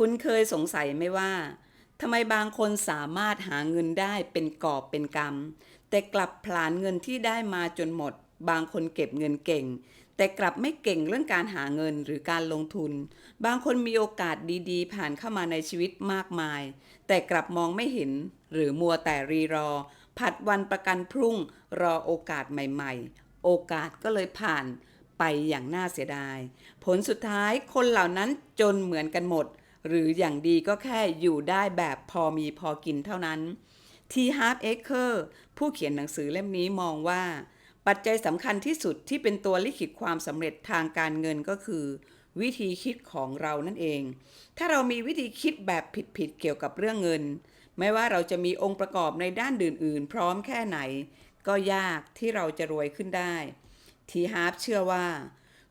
คุณเคยสงสัยไหมว่าทำไมบางคนสามารถหาเงินได้เป็นกอบเป็นกำแต่กลับผลาญเงินที่ได้มาจนหมด บางคนเก็บเงินเก่ง แต่กลับไม่เก่งเรื่องการหาเงินหรือการลงทุน บางคนมีโอกาสดีๆ ผ่านเข้ามาในชีวิตมากมาย แต่กลับมองไม่เห็น หรือมัวแต่รีรอ ผัดวันประกันพรุ่ง รอโอกาสใหม่ๆ โอกาสก็เลยผ่านไปอย่างน่าเสียดาย ผลสุดท้ายคนเหล่านั้นจนเหมือนกันหมด หรืออย่างดีก็แค่อยู่ได้แบบพอมีพอกินเท่านั้นทีฮาร์เอเคอร์ผู้เขียนหนังสือเล่มนี้มองว่า ปัจจัยสำคัญที่สุดที่เป็นตัวลิขิตความสำเร็จทางการเงินก็คือ วิธีคิดของเรานั่นเอง ถ้าเรามีวิธีคิดแบบผิดๆเกี่ยวกับเรื่องเงิน ไม่ว่าเราจะมีองค์ประกอบในด้านอื่นๆ พร้อมแค่ไหน ก็ยากที่เราจะรวยขึ้นได้ทีฮาร์ปเชื่อว่า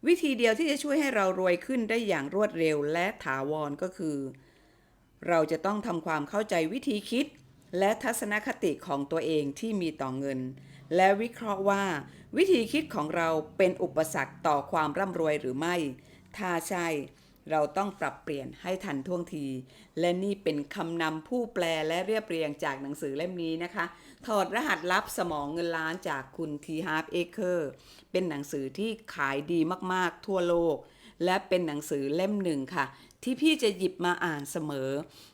วิธีเดียวที่จะช่วยให้เรารวยขึ้นได้อย่างรวดเร็วและถาวรก็คือ เราจะต้องทำความเข้าใจวิธีคิด และทัศนคติของตัวเองที่มีต่อเงิน และวิเคราะห์ว่า วิธีคิดของเราเป็นอุปสรรคต่อความร่ำรวยหรือไม่ ถ้าใช่ เราต้องปรับเปลี่ยนให้ทันท่วงที และนี่เป็นคำนำผู้แปลและเรียบเรียงจากหนังสือเล่มนี้นะคะ ถอดรหัสลับสมองเงินล้านจากคุณทีฮาร์ปเอเคอร์เป็นหนังสือที่ขายดีมากๆทั่วโลก และเป็นหนังสือเล่มหนึ่งค่ะ ที่พี่จะหยิบมาอ่านเสมอ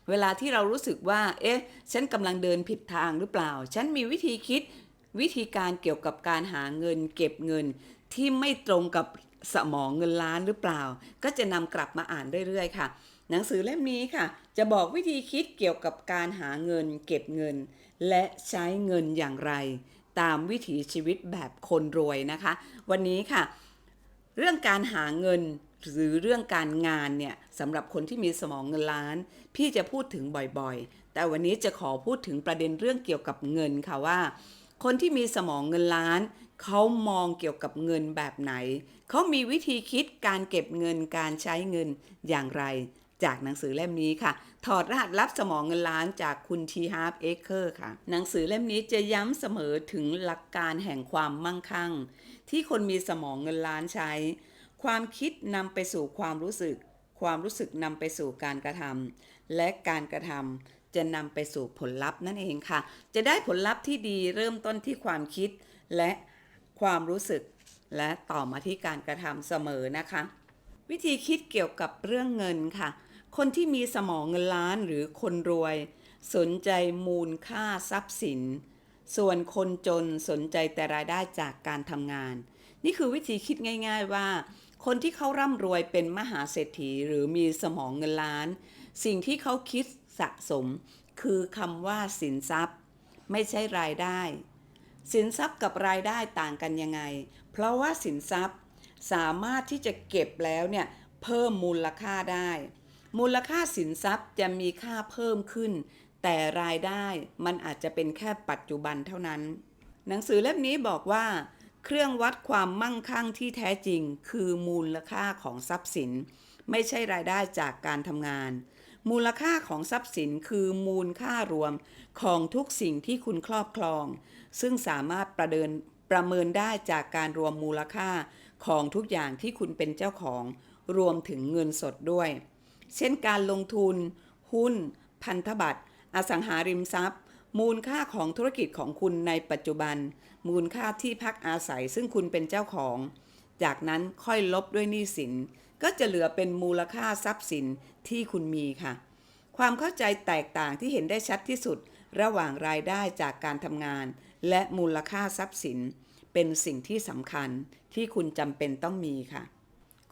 เวลาที่เรารู้สึกว่า เอ๊ะ ฉันกำลังเดินผิดทางหรือเปล่า ฉันมีวิธีคิดวิธีการเกี่ยวกับการหาเงินเก็บเงินที่ไม่ตรงกับ สมองเงินล้านหรือเปล่า ก็จะนำกลับมาอ่านเรื่อยๆค่ะ หนังสือเล่มนี้ค่ะ จะบอกวิธีคิดเกี่ยวกับการหาเงิน เก็บเงิน และใช้เงินอย่างไร ตามวิถีชีวิตแบบคนรวยนะคะ วันนี้ค่ะ เรื่องการหาเงินหรือเรื่องการงานเนี่ยสำหรับคนที่มีสมองเงินล้าน พี่จะพูดถึงบ่อยๆ แต่วันนี้จะขอพูดถึงประเด็นเรื่องเกี่ยวกับเงินค่ะว่า คนที่มีสมองเงินล้าน เขามองเกี่ยวกับเงินแบบไหน เขามีวิธีคิดการเก็บเงินการใช้เงินอย่างไร จากหนังสือเล่มนี้ค่ะ ถอดรหัสลับสมองเงินล้านจากคุณทีฮาร์ปเอเคอร์ค่ะ หนังสือเล่มนี้จะย้ำเสมอถึงหลักการแห่งความมั่งคั่ง ที่คนมีสมองเงินล้านใช้ ความคิดนำไปสู่ความรู้สึก ความรู้สึกนำไปสู่การกระทำและการกระทำจะนำไปสู่ผลลัพธ์นั่นเองค่ะ จะได้ผลลัพธ์ที่ดีเริ่มต้นที่ความคิด และ ความรู้สึก และต่อมาที่การกระทำเสมอนะคะ วิธีคิดเกี่ยวกับเรื่องเงินค่ะ คนที่มีสมองเงินล้านหรือคนรวย สนใจมูลค่าทรัพย์สิน ส่วนคนจนสนใจแต่รายได้จากการทำงาน นี่คือวิธีคิดง่าย ๆว่า คนที่เขาร่ำรวยเป็นมหาเศรษฐีหรือมีสมองเงินล้าน สิ่งที่เขาคิดสะสมคือคำว่าสินทรัพย์ ไม่ใช่รายได้ สินทรัพย์กับรายได้ต่างกันยังไง เพราะว่าสินทรัพย์สามารถที่จะเก็บแล้วเนี่ยเพิ่มมูลค่าได้ มูลค่าสินทรัพย์จะมีค่าเพิ่มขึ้น แต่รายได้มันอาจจะเป็นแค่ปัจจุบันเท่านั้น หนังสือเล่มนี้บอกว่า เครื่องวัดความมั่งคั่งที่แท้จริง คือมูลค่าของทรัพย์สิน ไม่ใช่รายได้จากการทำงาน มูลค่าของทรัพย์สินคือมูลค่ารวมของทุกสิ่งที่คุณครอบครอง ซึ่งสามารถประเดินประเมินได้จากการรวมมูลค่าของทุกอย่างที่คุณเป็นเจ้าของ รวมถึงเงินสดด้วย เช่นการลงทุน หุ้น พันธบัตร อสังหาริมทรัพย์ มูลค่าของธุรกิจของคุณในปัจจุบัน มูลค่าที่พักอาศัยซึ่งคุณเป็นเจ้าของ จากนั้นค่อยลบด้วยหนี้สิน ก็จะเหลือเป็นมูลค่าทรัพย์สินที่คุณมีค่ะ ความเข้าใจแตกต่างที่เห็นได้ชัดที่สุด ระหว่างรายได้จากการทำงาน และมูลค่าทรัพย์สิน เป็นสิ่งที่สำคัญที่คุณจำเป็นต้องมีค่ะ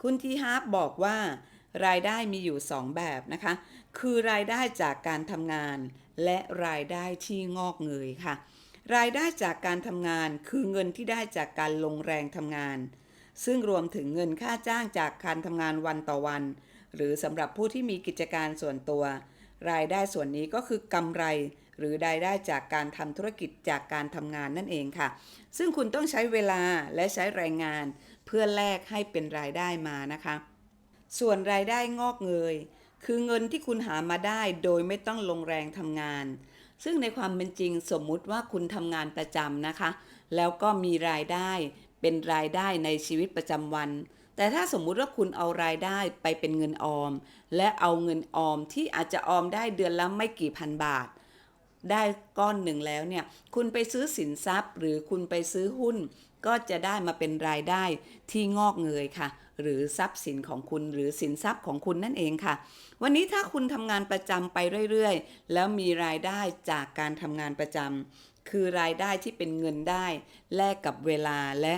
คุณทีฮาร์ปบอกว่า รายได้มีอยู่ 2 แบบนะคะ คือรายได้จากการทำงาน และรายได้ที่งอกเงยค่ะ รายได้จากการทำงานคือเงินที่ได้จากการลงแรงทำงาน ซึ่งรวมถึงเงินค่าจ้างจากการทำงานวันต่อวัน หรือสำหรับผู้ที่มีกิจการส่วนตัว รายได้ส่วนนี้ก็คือกำไร หรือรายได้จากการทำธุรกิจจากการทำงานนั่นเองค่ะ ซึ่งคุณต้องใช้เวลาและใช้แรงงาน เพื่อแลกให้เป็นรายได้มานะคะ ส่วนรายได้งอกเงย คือเงินที่คุณหามาได้โดยไม่ต้องลงแรงทำงานซึ่งในความเป็นจริงสมมุติว่าคุณทำงานประจำนะคะ แล้วก็มีรายได้ เป็นรายได้ในชีวิตประจำวัน แต่ถ้าสมมุติว่าคุณเอารายได้ไปเป็นเงินออม และเอาเงินออมที่อาจจะออมได้เดือนละไม่กี่พันบาท ได้ก้อนหนึ่งแล้วเนี่ย คุณไปซื้อสินทรัพย์ หรือคุณไปซื้อหุ้น ก็จะได้มาเป็นรายได้ที่งอกเงยค่ะ หรือทรัพย์สินของคุณหรือสินทรัพย์ของคุณนั่นเองค่ะ วันนี้ถ้าคุณทำงานประจำไปเรื่อยๆ แล้วมีรายได้จากการทำงานประจำ คือรายได้ที่เป็นเงินได้แลกกับเวลาและ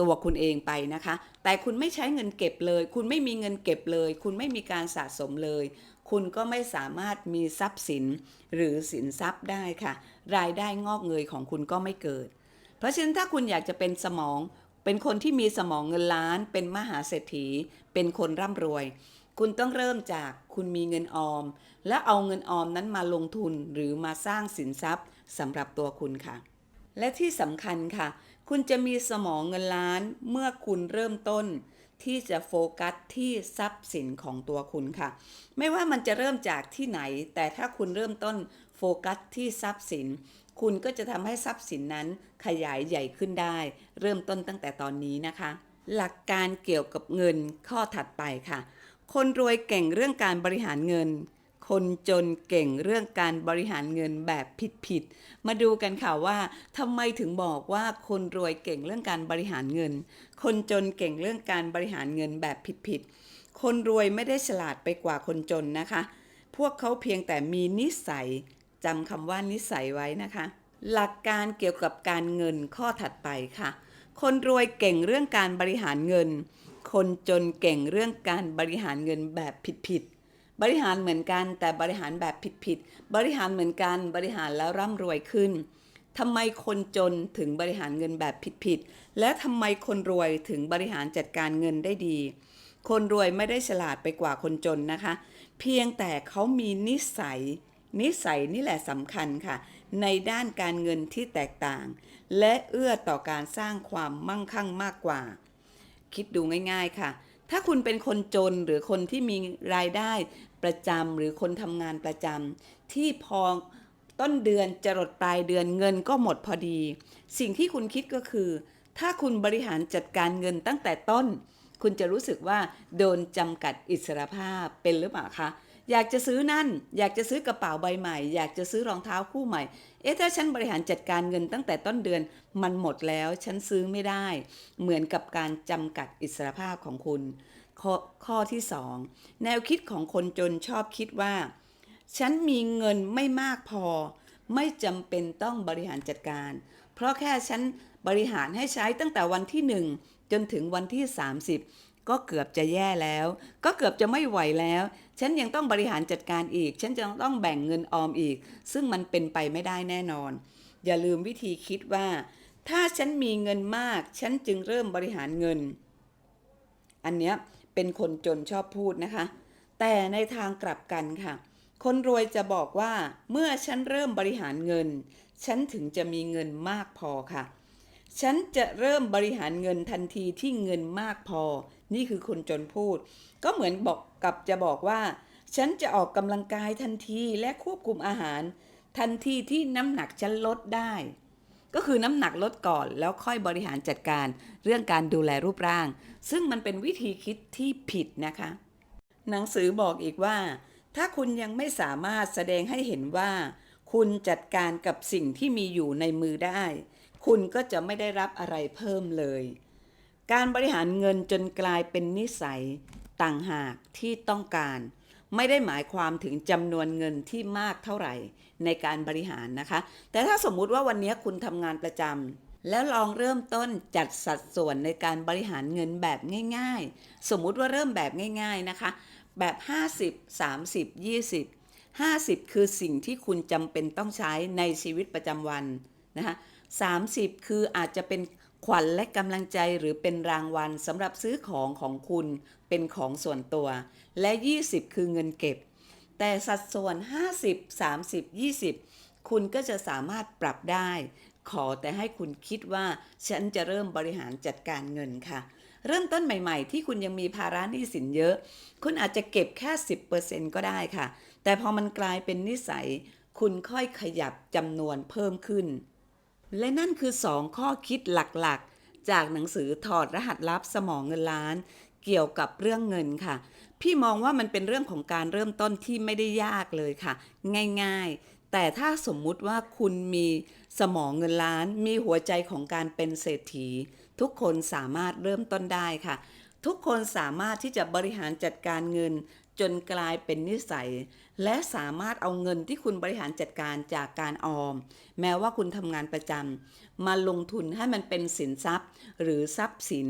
ตัวคุณเองไปนะคะ แต่คุณไม่ใช้เงินเก็บเลย คุณไม่มีเงินเก็บเลย คุณไม่มีการสะสมเลย คุณก็ไม่สามารถมีทรัพย์สินหรือสินทรัพย์ได้ค่ะ รายได้งอกเงยของคุณก็ไม่เกิด เพราะฉะนั้นถ้าคุณอยากจะเป็นสมอง เป็นคนที่มีสมองเงินล้าน เป็นมหาเศรษฐี เป็นคนร่ำรวย คุณต้องเริ่มจากคุณมีเงินออม แล้วเอาเงินออมนั้นมาลงทุนหรือมาสร้างสินทรัพย์สำหรับตัวคุณค่ะ และที่สำคัญค่ะ คุณจะมีสมองเงินล้านเมื่อคุณเริ่มต้น ที่จะโฟกัสที่ทรัพย์สินของตัวคุณค่ะ ไม่ว่ามันจะเริ่มจากที่ไหน แต่ถ้าคุณเริ่มต้นโฟกัสที่ทรัพย์สิน คุณก็จะทำให้ทรัพย์สินนั้นขยายใหญ่ขึ้นได้ เริ่มต้นตั้งแต่ตอนนี้นะคะ หลักการเกี่ยวกับเงินข้อถัดไปค่ะ คนรวยเก่งเรื่องการบริหารเงิน คนจนเก่งเรื่องการบริหารเงินแบบผิดๆ มาดูกันค่ะว่าทำไมถึงบอกว่าคนรวยเก่งเรื่องการบริหารเงิน คนจนเก่งเรื่องการบริหารเงินแบบผิดๆ คนรวยไม่ได้ฉลาดไปกว่าคนจนนะคะ พวกเขาเพียงแต่มีนิสัยจำคำว่านิสัยไว้นะคะ หลักการเกี่ยวกับการเงินข้อถัดไปค่ะ คนรวยเก่งเรื่องการบริหารเงิน คนจนเก่งเรื่องการบริหารเงินแบบผิดๆ บริหารเหมือนกันแต่บริหารแบบผิดๆ บริหารเหมือนกันบริหารแล้วร่ำรวยขึ้นทำไมคนจนถึงบริหารเงินแบบผิดๆ และทำไมคนรวยถึงบริหารจัดการเงินได้ดี คนรวยไม่ได้ฉลาดไปกว่าคนจนนะคะ เพียงแต่เขามีนิสัย นิสัยนี่แหละสำคัญค่ะ ในด้านการเงินที่แตกต่าง และเอื้อต่อการสร้างความมั่งคั่งมากกว่า คิดดูง่าย ๆ ค่ะ ถ้าคุณเป็นคนจนหรือคนที่มีรายได้ประจำหรือคนทำงานประจำที่พอต้นเดือนจรดปลายเดือนเงินก็หมดพอดี สิ่งที่คุณคิดก็คือ ถ้าคุณบริหารจัดการเงินตั้งแต่ต้น คุณจะรู้สึกว่าโดนจำกัดอิสรภาพเป็นหรือเปล่าคะ อยากจะซื้อนั่น อยากจะซื้อกระเป๋าใบใหม่ อยากจะซื้อรองเท้าคู่ใหม่ เอ๊ะถ้าฉันบริหารจัดการเงินตั้งแต่ต้นเดือนมันหมดแล้ว ฉันซื้อไม่ได้ เหมือนกับการจำกัดอิสรภาพของคุณ ข้อข้อที่ 2 แนวคิดของคนจนชอบคิดว่า ฉันมีเงินไม่มากพอ ไม่จำเป็นต้องบริหารจัดการ เพราะแค่ฉันบริหารให้ใช้ตั้งแต่วันที่ 1 จนถึงวันที่ 30 ก็เกือบจะแย่แล้ว ก็เกือบจะไม่ไหวแล้ว ฉันยังต้องบริหารจัดการอีก ฉันจะต้องแบ่งเงินออมอีก ซึ่งมันเป็นไปไม่ได้แน่นอน อย่าลืมวิธีคิดว่า ถ้าฉันมีเงินมาก ฉันจึงเริ่มบริหารเงิน อันเนี้ยเป็นคนจนชอบพูดนะคะ แต่ในทางกลับกันค่ะ คนรวยจะบอกว่า เมื่อฉันเริ่มบริหารเงิน ฉันถึงจะมีเงินมากพอค่ะ ฉันจะเริ่มบริหารเงินทันทีที่เงินมากพอ นี่คือคนจนพูด ก็เหมือนบอกกับจะบอกว่า ฉันจะออกกำลังกายทันทีและควบคุมอาหาร ทันทีที่น้ำหนักฉันลดได้ ก็คือน้ำหนักลดก่อนแล้วค่อยบริหารจัดการ เรื่องการดูแลรูปร่าง ซึ่งมันเป็นวิธีคิดที่ผิดนะคะ หนังสือบอกอีกว่า ถ้าคุณยังไม่สามารถแสดงให้เห็นว่า คุณจัดการกับสิ่งที่มีอยู่ในมือได้ คุณก็จะไม่ได้รับอะไรเพิ่มเลย การบริหารเงินจนกลายเป็นนิสัยต่างหากที่ต้องการ ไม่ได้หมายความถึงจำนวนเงินที่มากเท่าไหร่ในการบริหารนะคะ แต่ถ้าสมมุติว่าวันนี้คุณทำงานประจำแล้วลองเริ่มต้นจัดสัดส่วนในการบริหารเงินแบบง่าย ๆ สมมุติว่าเริ่มแบบง่าย ๆนะคะ แบบ 50 30 20 50 คือสิ่งที่คุณจำเป็นต้องใช้ในชีวิตประจำวันนะคะ 30 คืออาจจะเป็นขวัญและกำลังใจหรือเป็นรางวัลสำหรับซื้อของของคุณเป็นของส่วนตัว และ 20 คือเงินเก็บ แต่สัดส่วน 50 30 20 คุณก็จะสามารถปรับได้ ขอแต่ให้คุณคิดว่า ฉันจะเริ่มบริหารจัดการเงินค่ะ เริ่มต้นใหม่ ๆ ที่คุณยังมีภาระหนี้สินเยอะ คุณอาจจะเก็บแค่ 10%ก็ได้ค่ะ แต่พอมันกลายเป็นนิสัย คุณค่อยขยับจำนวนเพิ่มขึ้น และนั่นคือ 2 ข้อคิดหลักๆ จากหนังสือถอดรหัสลับสมองเงินล้าน เกี่ยวกับเรื่องเงินค่ะ พี่มองว่ามันเป็นเรื่องของการเริ่มต้นที่ไม่ได้ยากเลยค่ะ ง่ายๆ แต่ถ้าสมมุติว่าคุณมีสมองเงินล้าน มีหัวใจของการเป็นเศรษฐี ทุกคนสามารถเริ่มต้นได้ค่ะ ทุกคนสามารถที่จะบริหารจัดการเงิน จนกลายเป็นนิสัย และสามารถเอาเงินที่คุณบริหารจัดการจากการออม แม้ว่าคุณทำงานประจำมาลงทุนให้มันเป็นสินทรัพย์ หรือทรัพย์สิน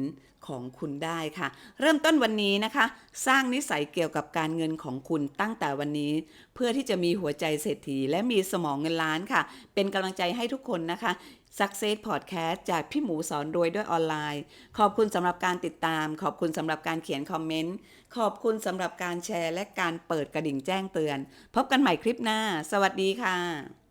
ของคุณได้ค่ะ เริ่มต้นวันนี้นะคะ สร้างนิสัยเกี่ยวกับการเงินของคุณตั้งแต่วันนี้ เพื่อที่จะมีหัวใจเศรษฐีและมีสมองเงินล้านค่ะ เป็นกำลังใจให้ทุกคนนะคะ Success Podcast จากพี่หมูสอนรวยด้วยออนไลน์ ขอบคุณสำหรับการติดตาม ขอบคุณสำหรับการเขียนคอมเมนต์ ขอบคุณสำหรับการแชร์ และการเปิดกระดิ่งแจ้งเตือน พบกันใหม่คลิปหน้า สวัสดีค่ะ